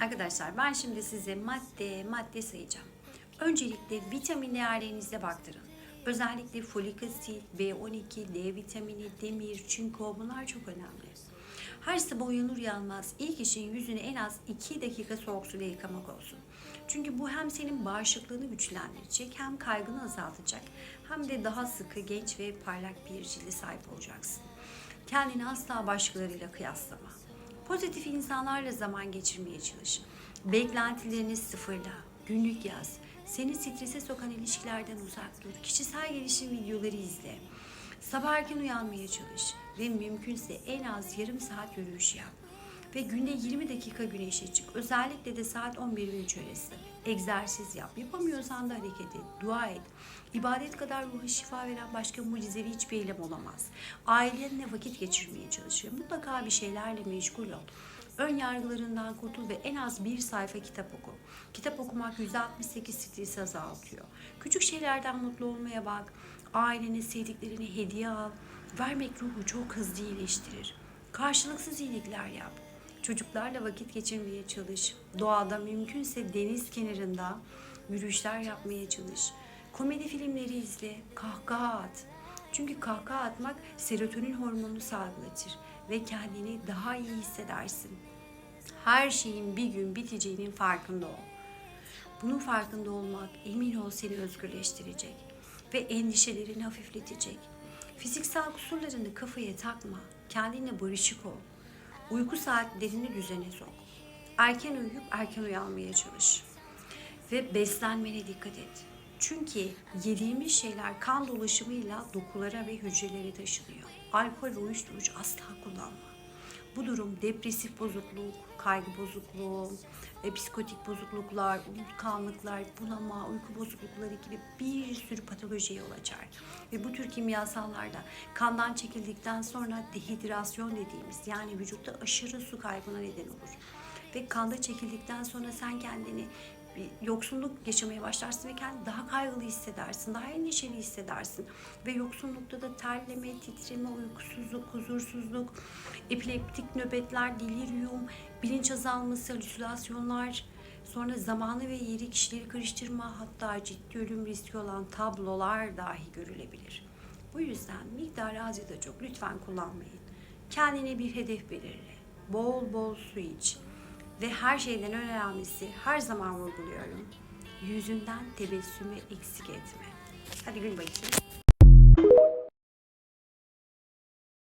Arkadaşlar ben şimdi size madde madde sayacağım. Öncelikle vitamin değerlerinize baktırın. Özellikle folik asit, B12, D vitamini, demir, çinko bunlar çok önemli. Her sabah uyanır uyanmaz ilk işin yüzünü en az 2 dakika soğuk suyla yıkamak olsun. Çünkü bu hem senin bağışıklığını güçlendirecek hem kaygını azaltacak hem de daha sıkı, genç ve parlak bir cilde sahip olacaksın. Kendini asla başkalarıyla kıyaslama. Pozitif insanlarla zaman geçirmeye çalış. Beklentilerini sıfırla. Günlük yaz. Seni strese sokan ilişkilerden uzak dur. Kişisel gelişim videoları izle. Sabah erken uyanmaya çalış. Ve mümkünse en az yarım saat yürüyüş yap. Ve günde 20 dakika güneşe çık. Özellikle de saat 11 ve 3 arası. Egzersiz yap. Yapamıyorsan da hareket et. Dua et. İbadet kadar ruha şifa veren başka mucizevi hiçbir eylem olamaz. Ailenle vakit geçirmeye çalış. ve Mutlaka bir şeylerle meşgul ol. Ön yargılarından kurtul ve en az bir sayfa kitap oku. Kitap okumak %68 stresi azaltıyor. Küçük şeylerden mutlu olmaya bak. Ailene sevdiklerine hediye al. Vermek ruhu çok hızlı iyileştirir. Karşılıksız iyilikler yap. Çocuklarla vakit geçirmeye çalış. Doğada mümkünse deniz kenarında yürüyüşler yapmaya çalış. Komedi filmleri izle, kahkaha at. Çünkü kahkaha atmak serotonin hormonunu salgılatır ve kendini daha iyi hissedersin. Her şeyin bir gün biteceğinin farkında ol. Bunun farkında olmak emin ol seni özgürleştirecek ve endişelerini hafifletecek. Fiziksel kusurlarını kafaya takma, kendinle barışık ol. Uyku saatlerini düzene sok. Erken uyuyup erken uyanmaya çalış. Ve beslenmene dikkat et. Çünkü yediğimiz şeyler kan dolaşımıyla dokulara ve hücrelere taşınıyor. Alkol ve uyuşturucu asla kullanma. Bu durum depresif bozukluk, kaygı bozukluğu, e, psikotik bozukluklar, unutkanlıklar, bunama, uyku bozuklukları gibi bir sürü patolojiye yol açar. Ve bu tür kimyasallarda kandan çekildikten sonra dehidrasyon dediğimiz yani vücutta aşırı su kaybına neden olur. Ve kanda çekildikten sonra sen kendini bir yoksunluk yaşamaya başlarsın ve kendini daha kaygılı hissedersin, daha endişeli hissedersin. Ve yoksunlukta da terleme, titreme, uykusuzluk, huzursuzluk, epileptik nöbetler, delirium, bilinç azalması, halüsinasyonlar, sonra zamanı ve yeri kişileri karıştırma, hatta ciddi ölüm riski olan tablolar dahi görülebilir. Bu yüzden miktarı az ya da çok lütfen kullanmayın. Kendine bir hedef belirle. Bol bol su iç. Ve her şeyden önemlisi her zaman vurguluyorum. Yüzünden tebessümü eksik etme. Hadi gül bakayım.